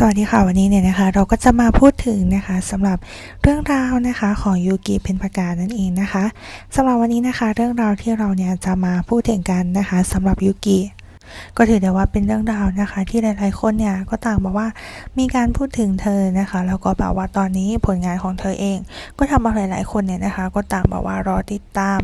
สวัสดีค่ะวันนี้เนี่ยนะคะ เราก็จะมาพูดถึงนะคะสำหรับเรื่องราวนะคะของยูกิเพนพากานั่นเองนะคะสำหรับวันนี้นะคะ เรื่องราวที่เราเนี่ยจะมาพูดถึงกันนะคะสำหรับยูกิ ก็ถือได้ว่าเป็นเรื่องราวนะคะ ที่หลาย ๆ คนเนี่ยก็ต่างบอกว่ามีการพูดถึงเธอนะคะ แล้วก็แบบว่าตอนนี้ผลงานของเธอเอง ก็ทำเอาหลาย ๆ คนเนี่ยนะคะ ก็ต่างแบบว่ารอติดตาม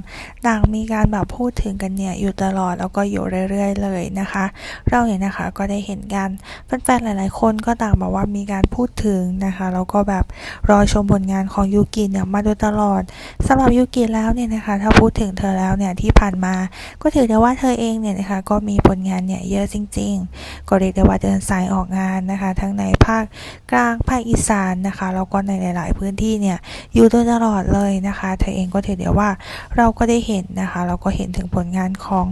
ต่างมีการแบบพูดถึงกันเนี่ยอยู่ตลอดแล้วก็อยู่เรื่อย ๆ เลยนะคะ เราเนี่ยนะคะก็ได้เห็นกันแฟน ๆ หลาย ๆ คนก็ต่างบอกว่ามีการพูดถึงนะคะแล้วก็แบบรอชมผลงานของยูกิเนี่ยมาโดยตลอดสำหรับยูกิแล้วเนี่ยนะคะ ถ้าพูดถึงเธอแล้วเนี่ยที่ผ่านมา ก็ถือได้ว่าเธอเองเนี่ยนะคะก็มีผลงานเนี่ยเยอะจริง ๆ ก็เรียกได้ว่าเดินสายออกงานนะคะ ทั้งในภาคกลางภาคอีสานนะคะแล้วก็ในหลาย ๆ พื้นที่เนี่ยอยู่โดยตลอดเลยนะคะเธอเองก็ถือได้ว่าเราก็ได้เห็นนะคะ เราก็เห็นถึงผลงานของ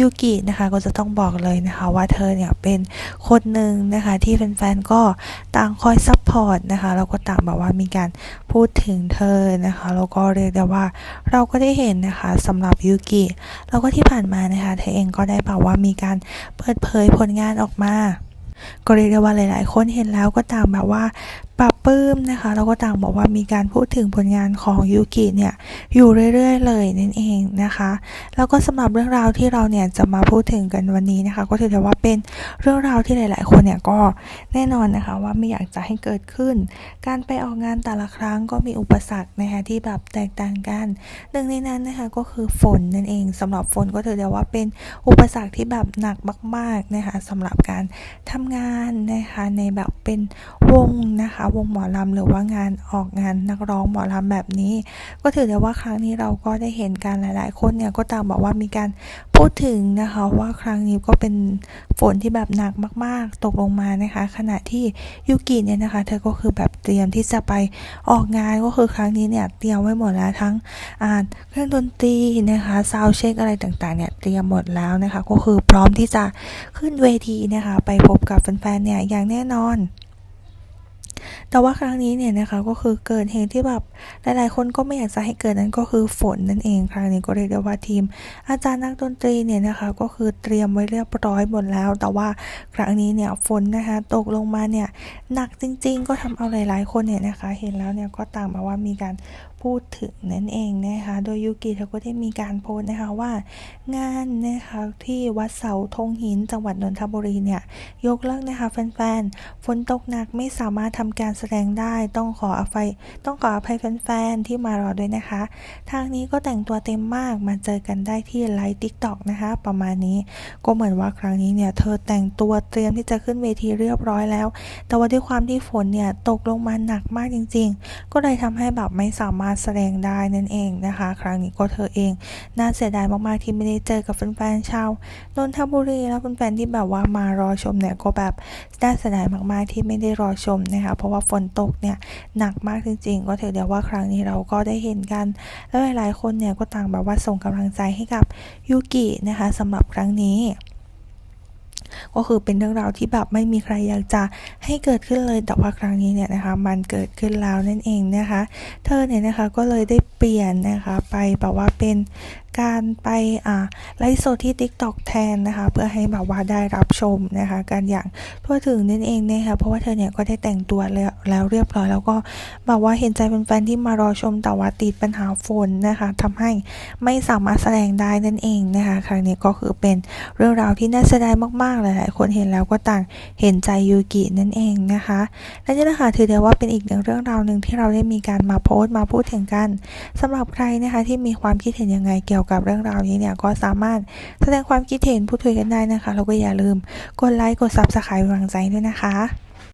ยูกินะคะก็จะต้องบอกเลยนะคะว่าเธอเนี่ยเป็นคนหนึ่งนะคะที่แฟนๆก็ต่างคอยซัพพอร์ตนะคะแล้วก็ต่างแบบว่ามีการพูดถึงเธอนะคะแล้วก็เรียกได้ว่าเราก็ได้เห็นนะคะสำหรับยูกิแล้วก็ที่ผ่านมานะคะเธอเองก็ได้แบบว่ามีการเปิดเผยผลงานออกมาก็เรียกได้ว่าหลาย ๆ คนเห็นแล้วก็ต่างแบบว่า ปรับปื้มนะคะแล้วก็ต่างบอกว่ามีการพูดถึงผลงานของยูกิเนี่ยอยู่เรื่อยๆ เลยนั่นเองนะคะแล้วก็สำหรับเรื่องราวที่เราเนี่ยจะมาพูดถึงกันวันนี้นะคะ ก็ถือได้ว่าเป็นเรื่องราวที่หลาย ๆ คนเนี่ยก็แน่นอนนะคะว่าไม่อยากจะให้เกิดขึ้น การไปออกงานแต่ละครั้งก็มีอุปสรรคนะคะที่แบบแตกต่างกันหนึ่งในนั้นนะคะก็คือฝนนั่นเองสำหรับฝนก็ถือได้ว่าเป็นอุปสรรคที่แบบหนักมาก ๆนะคะสำหรับการทำงานนะคะในแบบเป็นวงนะคะวงหมอลำหรือว่างานออกงานนักร้องหมอลำแบบนี้ ก็ถือได้ว่าครั้งนี้เราก็ได้เห็นการหลาย ๆ คนเนี่ยก็ต่างบอกว่ามีการพูดถึงนะคะว่าครั้งนี้ก็เป็นฝนที่แบบหนักมาก ๆ ตกลงมานะคะ ขณะที่ยูกิเนี่ยนะคะ เธอก็คือแบบเตรียมที่จะไปออกงานก็คือครั้งนี้เนี่ยเตรียมไว้หมดแล้วทั้งเครื่องดนตรีนะคะซาวเช็คอะไรต่าง ๆ เนี่ยเตรียมหมดแล้วนะคะ ก็คือพร้อมที่จะขึ้นเวทีนะคะ ไปพบกับแฟน ๆ เนี่ยอย่างแน่นอน แต่ว่าครั้งนี้เนี่ยนะคะก็คือเกิดเหตุที่แบบหลายๆ คนก็ไม่อยากจะให้เกิดนั้นก็คือฝนนั่นเองครั้งนี้ก็เรียกได้ว่าทีม อาจารย์นักดนตรีเนี่ยนะคะก็คือเตรียมไว้เรียบร้อยหมดแล้ว แต่ว่าครั้งนี้เนี่ยฝนนะคะตกลงมาเนี่ยหนักจริง ๆ ก็ทำเอาหลายๆ คนเนี่ยนะคะ เห็นแล้วเนี่ยก็ต่างมาว่ามีการพูดถึงนั่นเองนะคะ โดยยูกิเธอก็ได้มีการโพสต์นะคะว่างานนะคะที่วัดเสาธงหินจังหวัดนนทบุรีเนี่ยยกเลิกนะคะแฟนๆ ฝนตกหนักไม่สามารถทำการแสดงได้ต้องขออภัยต้องขออภัยแฟนๆ ที่มารอด้วยนะคะ ทางนี้ก็แต่งตัวเต็มมากมาเจอกันได้ที่ไลฟ์ทิกตอกนะคะ ประมาณนี้ก็เหมือนว่าครั้งนี้เนี่ยเธอแต่งตัวเตรียมที่จะขึ้นเวทีเรียบร้อยแล้ว แต่ว่าด้วยความที่ฝนเนี่ยตกลงมาหนักมากจริง ๆ ก็เลยทำให้แบบไม่สามารถแสดงได้นั่นเองนะคะ ครั้งนี้ก็เธอเอง น่าเสียดายมากๆที่ไม่ได้เจอกับแฟนๆชาวนนทบุรีแล้วแฟนๆที่แบบว่ามารอชมเนี่ยก็แบบน่าเสียดายมากๆที่ไม่ได้รอชมนะคะเพราะว่าฝนตกเนี่ยหนักมากจริง ๆ ก็ถือเดียวว่าครั้งนี้เราก็ได้เห็นกัน แล้วหลายๆคนเนี่ยก็ต่างแบบว่าส่งกำลังใจให้กับยูกินะคะสำหรับครั้งนี้ ก็คือเป็นเรื่องราวที่แบบไม่มีใครอยากจะให้เกิดขึ้นเลย แต่ว่าครั้งนี้เนี่ยนะคะ มันเกิดขึ้นแล้วนั่นเองนะคะ เธอเนี่ยนะคะก็เลยได้เปลี่ยนนะคะไปแบบว่าเป็นการไปไลฟ์สดที่ TikTok แทนนะคะ เพื่อให้แบบว่าได้รับชมนะคะกันอย่างทั่วถึงนั่นเองนะคะเพราะว่าเธอเนี่ยก็ได้แต่งตัวแล้วแล้วเรียบร้อย แล้วก็บอกว่าเห็นใจแฟนๆที่มารอชมแต่ว่าติดปัญหาฝนนะคะทำให้ไม่สามารถแสดงได้นั่นเองนะคะครั้งนี้ก็คือเป็นเรื่องราวที่น่าเสียดายมากๆหลายๆคนเห็นแล้วก็ต่างเห็นใจยูกินั่นเองนะคะและนี่นะคะถือได้ว่าเป็นอีกหนึ่งเรื่องราวหนึ่งที่เราได้มีการมาโพสต์มาพูดถึงกันสำหรับใครนะคะที่มีความคิดเห็นยังไงเกี่ยวกับเรื่องราวนี้เนี่ยก็สามารถแสดงความคิดเห็นพูดคุยกันได้นะคะ แล้วก็อย่าลืมกดไลค์กดซับสไครต์กำลังใจด้วยนะคะ